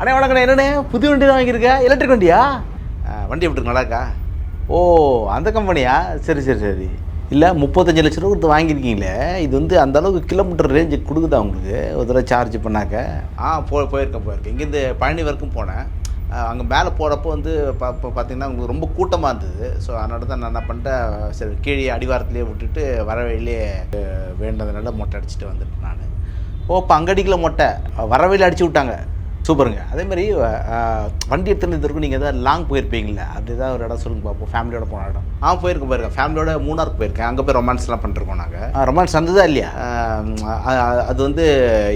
அண்ணே வணக்கம் என்னண்ணே? புது வண்டி தான் வாங்கியிருக்க? எலக்ட்ரிக் வண்டியா? வண்டி எப்படி இருக்கு? நல்லா இருக்கா ஓ அந்த கம்பெனியா சரி சரி சரி. இல்லை முப்பத்தஞ்சு லட்ச ரூபா கொடுத்து வாங்கியிருக்கீங்களே? இது வந்து அந்த அளவுக்கு கிலோமீட்டர் ரேஞ்சு கொடுக்குதா உங்களுக்கு? ஒரு தடவை சார்ஜ் பண்ணாக்க. ஆ போ போயிருக்கேன் போயிருக்கேன். இங்கேருந்து பழனி வரைக்கும் போனேன் அங்கே மேலே போகிறப்போ வந்து பா இப்போ பார்த்தீங்கன்னா உங்களுக்கு ரொம்ப கூட்டமாக இருந்தது. ஸோ அதனால தான் நான் என்ன பண்ணிட்டேன் சரி கீழே அடிவாரத்துலேயே விட்டுட்டு வர வழியிலே வேண்டதுனால மொட்டை அடிச்சுட்டு வந்துட்டேன் நான். ஓ இப்போ அங்கே அடிக்கல மொட்டை. வர வழியில் அடிச்சு விட்டாங்க. சூப்பருங்க. அதே மாதிரி அஹ், வண்டி எடுத்துன்னு இது வரைக்கும் நீங்கள் எதாவது லாங் போயிருப்பீங்களே அப்படி தான் ஒரு இடம் சொல்லுங்க பார்ப்போம் ஃபேமிலியோட போன இடம். ஆ போயிருக்கேன் போயிருக்கேன் ஃபேமிலியோட மூணாருக்கு போயிருக்கேன். அங்கே போய் ரொமான்ஸ்லாம் பண்ணிருக்கோம் நாங்கள் ரொமான்ஸ் வந்ததா இல்லையா? அது வந்து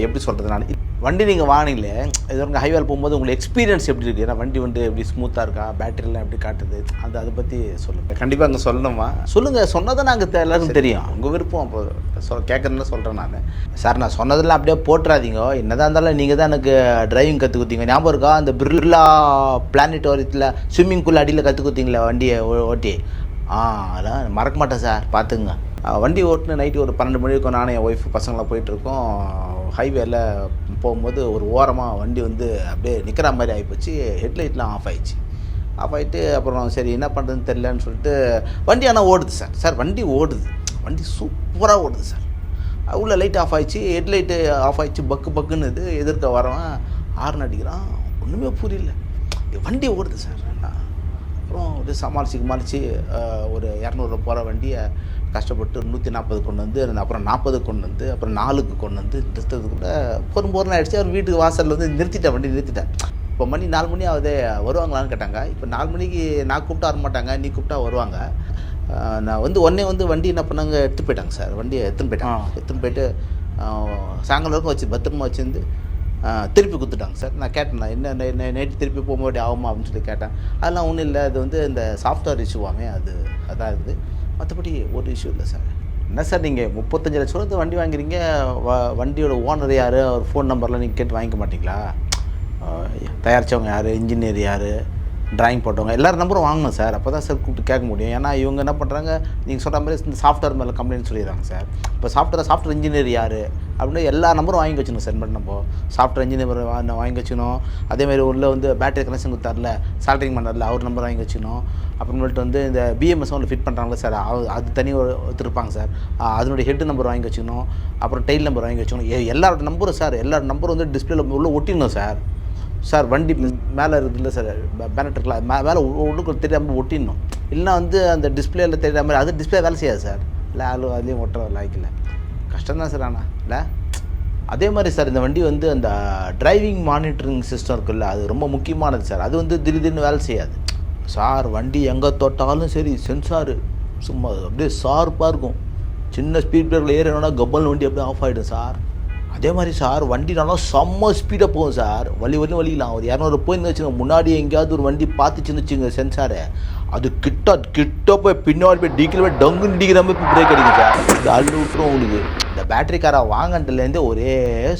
எப்படி சொல்கிறது நான் வண்டி நீங்கள் வாங்கினீங்களே இது வரைக்கும் ஹைவேல போகும்போது உங்களுக்கு எக்ஸ்பீரியன்ஸ் எப்படி இருக்குது ஏன்னா வண்டி வந்து எப்படி ஸ்மூத்தாக இருக்கா? பேட்டரிலாம் எப்படி காட்டுது? அந்த அதை பற்றி சொல்லுங்கள் கண்டிப்பாக அங்கே சொல்லணுமா? சொல்லுங்கள் சொன்னதை நாங்கள் எல்லாருக்கும் தெரியும். உங்கள் விருப்பம். அப்போ சொல் கேட்குறதுன்னு சொல்கிறேன் நான். சார் நான் சொன்னதெல்லாம் அப்படியே போட்டுறாதீங்க. என்னதான் இருந்தாலும் நீங்கள் தான் எனக்கு டிரைவிங் கற்றுக் கொடுத்தீங்க. ஞாபகம் இருக்கா? அந்த பிர்லா பிளானட்டோரியத்தில் ஸ்விம்மிங் பூல் அடியில் கற்றுக் கொடுத்தீங்களே வண்டியை ஓட்டி. ஆ அதெல்லாம் மறக்க மாட்டேன் சார். பார்த்துங்க வண்டி ஓட்டுன நைட்டு ஒரு பன்னெண்டு மணி இருக்கும் நானும் என் ஒய்ஃப் பசங்களாம் போயிட்டுருக்கோம் ஹைவேல போகும்போது ஒரு ஓரமாக வண்டி வந்து அப்படியே நிற்கிற மாதிரி ஆகிப்போச்சு ஹெட்லைட்லாம் ஆஃப் ஆயிடுச்சு. ஆஃப் ஆகிட்டு அப்புறம் சரி என்ன பண்ணுறதுன்னு தெரியலன்னு சொல்லிட்டு வண்டி ஆனால் ஓடுது சார். சார் வண்டி ஓடுது. வண்டி சூப்பராக ஓடுது சார். உள்ள லைட் ஆஃப் ஆயிடுச்சு. ஹெட்லைட்டு ஆஃப் ஆயிடுச்சு. பக்கு பக்குன்னு இது எதிர்க்க வரவன் ஹார்ன் அடிக்கிறான். ஒன்றுமே புரியல. வண்டி ஓடுது சார். அப்படியே சமாளிச்சு சமாளித்து ஒரு இரநூறுவா போகிற வண்டியை கஷ்டப்பட்டு நூற்றி நாற்பது கொண்டு வந்து அப்புறம் நாற்பது கொண்டு வந்து அப்புறம் நாலுக்கு கொண்டு வந்து நிறுத்ததுக்குள்ள பொறும் பொருள் ஆகிடுச்சு அவர் வீட்டுக்கு வாசலில் வந்து நிறுத்திட்டேன் வண்டி நிறுத்திட்டேன் இப்போ மணி நாலு மணி ஆகுதே வருவாங்களான்னு கேட்டாங்க. இப்போ நாலு மணிக்கு நான் கூப்பிட்டா வர மாட்டாங்க நீ கூப்பிட்டா வருவாங்க. நான் வந்து உடனே வந்து வண்டி என்ன பண்ணாங்க எடுத்து போயிட்டாங்க சார். வண்டியை எடுத்துன்னு போயிட்டாங்க. எடுத்துன்னு போயிட்டு சாயங்காலம் வச்சு பத்திரமா வச்சுருந்து திருப்பி கொடுத்துட்டாங்க சார். நான் கேட்டேன் நான் என்ன என்ன நைட்டு திருப்பி போகும்போது ஆகுமா அப்படின்னு சொல்லி கேட்டேன். அதெல்லாம் ஒன்றும் இல்லை அது வந்து இந்த சாஃப்ட்வேர் இஷ்யூவாமே அது அதான் இருக்குது மற்றபடி ஒரு இஷ்யூ இல்லை சார். என்ன சார் நீங்கள் முப்பத்தஞ்சு லட்ச ரூபா வண்டி வாங்குறீங்க? வ வண்டியோட ஓனர் யார்? அவர் ஃபோன் நம்பர்லாம் நீங்கள் கேட்டு வாங்கிக்க மாட்டிங்களா? தயாரித்தவங்க யார்? இன்ஜினியர் யார்? ட்ராயிங் போட்டவங்க எல்லாரும் நம்பரும் வாங்கணும் சார். அப்போ தான் சார் கூப்பிட்டு கேட்க முடியும். ஏன்னா இவங்க என்ன பண்ணுறாங்க நீங்கள் சொல்கிற மாதிரி இந்த சாஃப்ட்வேர் மேலே கம்ப்ளைண்ட் சொல்லிடுறாங்க சார். இப்போ சாஃப்ட்வேர் சாஃப்ட்வேர் இன்ஜினியர் யார்? அப்படின்னு எல்லா நம்பரும் வாங்கி வச்சுக்கணும் சார். பண்ண நம்ம சாஃப்ட்வேர் இன்ஜினியர் வாங்கி வச்சுக்கணும் அதேமாதிரி உள்ள வந்து பேட்டரி கனெக்ஷன் கொடுத்தார்ல சால்ட்ரிங் பண்ணார்ல அவர் நம்பர் வாங்கி வச்சுக்கணும் அப்புறமேட்டு வந்து இந்த பிஎம்எஸ் ஒன்று ஃபிட் பண்ணுறாங்களா சார் அது- அது தனி ஒரு ஒருத்தருப்பாங்க சார். அதனுடைய ஹெட் நம்பர் வாங்கி வச்சுக்கணும் அப்புறம் டெயில் நம்பர் வாங்கி வச்சுக்கணும் எல்லாரோட நம்பரும் சார் எல்லாரோட நம்பரும் வந்து டிஸ்பிளேல உள்ள ஒட்டிடணும் சார். சார் வண்டி மேலே இருக்குல்ல சார் பேனட் இருக்குல்ல மே மேலே உள்ளுக்குள்ள தெரியாமல் ஒட்டிடணும். இல்லைன்னா வந்து அந்த டிஸ்பிளேல தெரியாத மாதிரி அது டிஸ்பிளே வேலை செய்யாது சார். இல்லை அது அதுலேயும் ஒட்டுற லாய்க்கில் கஷ்டம் தான் சார் ஆனால் இல்லை அதே மாதிரி சார் இந்த வண்டி வந்து அந்த டிரைவிங் மானிட்டரிங் சிஸ்டம் இருக்குல்ல அது ரொம்ப முக்கியமானது சார். அது வந்து திடீர்னு வேலை செய்யாது. சார் வண்டி எங்கே தொட்டாலும் சரி சென்சாரு சும்மா அப்படியே ஷார்ப்பாக இருக்கும். சின்ன ஸ்பீட் பிரேக்கில் ஏறினோன்னா கப்பல் வண்டி அப்படியே ஆஃப் ஆகிடும் சார். அதே மாதிரி சார் வண்டி நல்லா செம்ம ஸ்பீடாக போகும் சார். வலி வலி வலிக்கலாம் ஒரு இரநூறு போயிருந்து வச்சுங்க முன்னாடி எங்கேயாவது ஒரு வண்டி பார்த்துச்சுன்னு வச்சுங்க சென்சாரை அது கிட்ட கிட்ட போய் பின்னாடி போய் டிக்கிற போய் டங்குன்னு டிக்கிற மாதிரி பிரேக் அடிக்கும் சார். இந்த அள்ளு விட்டுரும் உங்களுக்கு. பேட்ரி பேட்டரி காரை வாங்கினதுலேருந்து ஒரே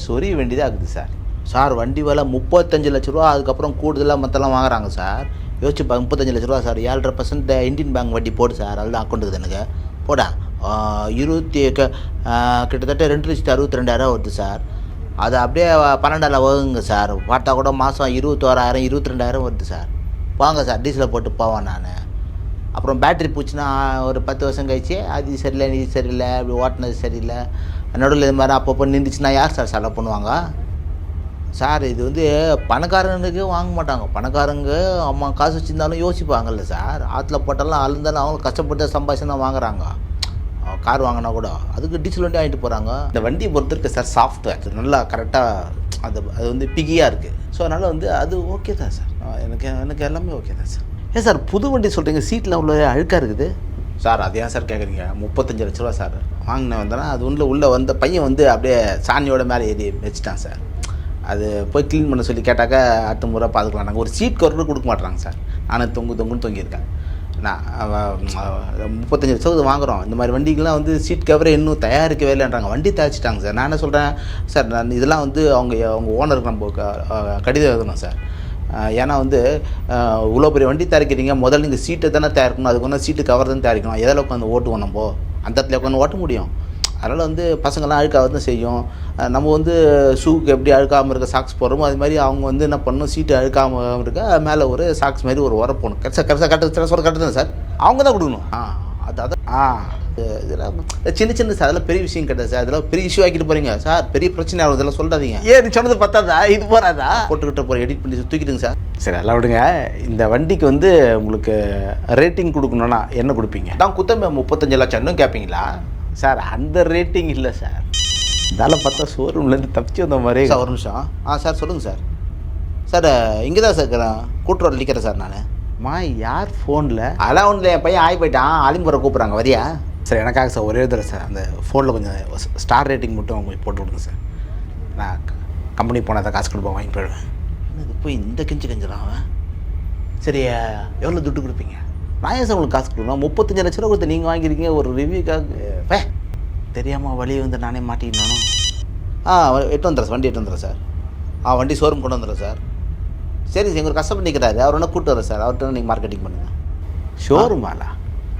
சொறி வேண்டியதாக இருக்குது சார் சார் வண்டி விலை முப்பத்தஞ்சு லட்ச ரூபா. அதுக்கப்புறம் கூடுதலாக மற்றெல்லாம் வாங்குறாங்க சார் யோசிச்சு பா முப்பத்தஞ்சு லட்ச ரூபா சார் ஏழரை பர்சன்ட் இந்தியன் பேங்க் வட்டி போடு சார் அதுதான் அக்கௌண்ட் இருக்குது எனக்கு. போடா. இருபத்தி க கிட்டத்தட்ட ரெண்டு லட்சத்து அறுபத்தி ரெண்டாயிரம் வருது சார் அது அப்படியே பன்னெண்டாயிரம் வருங்க சார் பார்த்தா கூட மாதம் இருபத்தோராயிரம் இருபத்தி ரெண்டாயிரம் வருது சார் வாங்க சார் டீசலை போட்டு போவேன் நான். அப்புறம் பேட்ரி போச்சுன்னா ஒரு பத்து வருஷம் கழிச்சு அது சரியில்லை இது சரியில்லை அப்படி ஓட்டினது சரியில்லை. நடுவில் இது மாதிரி அப்பப்போ நின்றுச்சுன்னா யார் சார் செலவு பண்ணுவாங்க? சார் இது வந்து பணக்காரனுக்கு வாங்க மாட்டாங்க. பணக்காரங்க அம்மா காசு வச்சுருந்தாலும் யோசிப்பாங்கல்ல சார். ஆற்றுல போட்டாலும் அழுந்தாலும் அவங்க கஷ்டப்பட்டு சம்பாதிச்சு வாங்குறாங்க. கார் வாங்கினா கூட. அதுக்கு டீசல் வண்டி வாங்கிட்டு போகிறாங்க இந்த வண்டியை பொறுத்திருக்கு சார் சாஃப்ட்வேர் நல்லா கரெக்டாக அது அது வந்து பிகியாக இருக்குது ஸோ அதனால் வந்து அது ஓகே தான் சார். எனக்கு எனக்கு எல்லாமே ஓகே தான் சார். ஏன் சார் புது வண்டி சொல்கிறீங்க சீட்டில் அவ்வளோ அழுக்காக இருக்குது. சார் அது ஏன் சார் கேட்குறீங்க முப்பத்தஞ்சு லட்ச ரூபா சார். வாங்கினேன் வந்தேன்னா அது உள்ள உள்ளே வந்த பையன் வந்து அப்படியே சாணியோட மேலே ஏறி வச்சுட்டான் சார். அது போய் க்ளீன் பண்ண சொல்லி கேட்டாக்கா அடுத்த முறை பார்த்துக்கலாம். நாங்கள் ஒரு சீட் கவர் கொடுக்க மாட்டுறாங்க சார். நானும் தொங்கு தொங்குன்னு தொங்கியிருக்கேன். நான் முப்பத்தஞ்சு லட்சம் வாங்குகிறோம் இந்த மாதிரி வண்டிக்கெலாம் வந்து சீட் கவரே இன்னும் தயாரிக்கவே இல்லைன்றாங்க. வண்டி தயாரிச்சிட்டாங்க சார். நான் என்ன சொல்கிறேன் சார் நான் இதெல்லாம் வந்து அவங்க அவங்க ஓனருக்கு நம்ம கடிதம் எழுதணும் சார். ஏன்னா வந்து இவ்வளோ பெரிய வண்டி தயாரிக்கிறீங்க முதல்ல நீங்கள் சீட்டை தானே தயாரிக்கணும் அதுக்கு வந்து சீட்டு கவர் தான் தயாரிக்கணும் எதில் உட்காந்து ஓட்டுவோம் நம்ம? அந்த இடத்துல உட்காந்து ஓட்ட முடியும். அதனால் வந்து பசங்கள்லாம் அழுக்காக தான் செய்யும். நம்ம வந்து ஷூக்கு எப்படி அழுக்காமல் இருக்க சாக்ஸ் போடுறோமோ அது மாதிரி அவங்க வந்து என்ன பண்ணணும் சீட்டு அழுக்காமல் இருக்க மேலே ஒரு சாக்ஸ் மாதிரி ஒரு உரம் போடணும் கரெக்டாக கரெக்டாக கரெக்டாக சொல்ல கரெக்டாக சார்? அவங்க தான் கொடுக்கணும். ஆ. அது அதான் ஆ இது- இதெல்லாம் சின்ன சின்ன சார் அதெல்லாம் பெரிய விஷயம் கிடையாது சார். அதெல்லாம் பெரிய இஷ்யூ ஆக்கிட்டு போகிறீங்க சார் பெரிய பிரச்சனை ஆகும் இதெல்லாம் சொல்லாதீங்க. ஏன் நீ சொன்னது பத்தாதா? இது போறாதா? போட்டுக்கிட்ட போகிற எடிட் பண்ணி தூக்கிடுங்க சார். சரி அதெல்லாம் விடுங்க. இந்த வண்டிக்கு வந்து உங்களுக்கு ரேட்டிங் கொடுக்கணும்னா என்ன கொடுப்பீங்க? தான் குத்தமே முப்பத்தஞ்சு லட்சம் இன்னும் கேட்பீங்களா சார் அந்த ரேட்டிங் இல்லை சார். இதால பார்த்தா ஷோரூம்லேருந்து தப்பிச்சு வந்த மாதிரி சார் ஒரு நிமிஷம். ஆ சார் சொல்லுங்கள் சார். சார் இங்கே தான் சார் இருக்கிறேன். கூட்டுறோட நிற்கிறேன் சார் நான். மா யார் ஃபோனில் அதெல்லாம் ஒன்றில் என் பையன் ஆகி போயிட்டான். ஆலிம்பரை கூப்பிட்றாங்க வரியா? சார் எனக்காக சார் ஒரே தடவை சார். அந்த ஃபோனில் கொஞ்சம் ஸ்டார் ரேட்டிங் மட்டும் கொஞ்சம் போட்டு விடுங்க சார். நான் கம்பெனி போனால் தான் காசு கொடுப்பேன் வாங்கி போயிடுவேன். இது போய் இந்த கெஞ்சி கெஞ்சிடான் அவன்? சரி எவ்வளோ துட்டு கொடுப்பீங்க? நான் ஏன் சார் உங்களுக்கு காசு கொடுக்கணும்? முப்பத்தஞ்சு லட்ச ரூபா கொடுத்து நீங்கள் வாங்கியிருக்கீங்க ஒரு ரிவ்யூக்காக வே தெரியாமல் வழியை வந்து நானே மாட்டிக்கினாலும் ஆ எட்டு வந்துடுறேன் சார் வண்டி எட்டு வந்துடுறேன் சார். ஆ வண்டி ஷோரூம் கொண்டு வந்துடுறேன் சார். சரி சார் எங்களுக்கு கஸ்டமர் நிற்கிறாரு அவர் என்ன கூப்பிட்டு வரேன் சார் அவர்கிட்ட நீங்கள் மார்க்கெட்டிங் பண்ணுங்கள் ஷோரூமாலா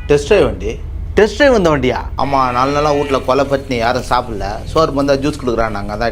டெஸ்ட் ட்ரைவ் வண்டி. டெஸ்ட் ட்ரைவ் வந்த வண்டியா? ஆமாம் நாலு நாளாக வீட்டில் கொலை பட்டினி யாரும் சாப்பிடல. ஷோரூம் வந்தால் ஜூஸ் கொடுக்குறான் நாங்கள் அதான்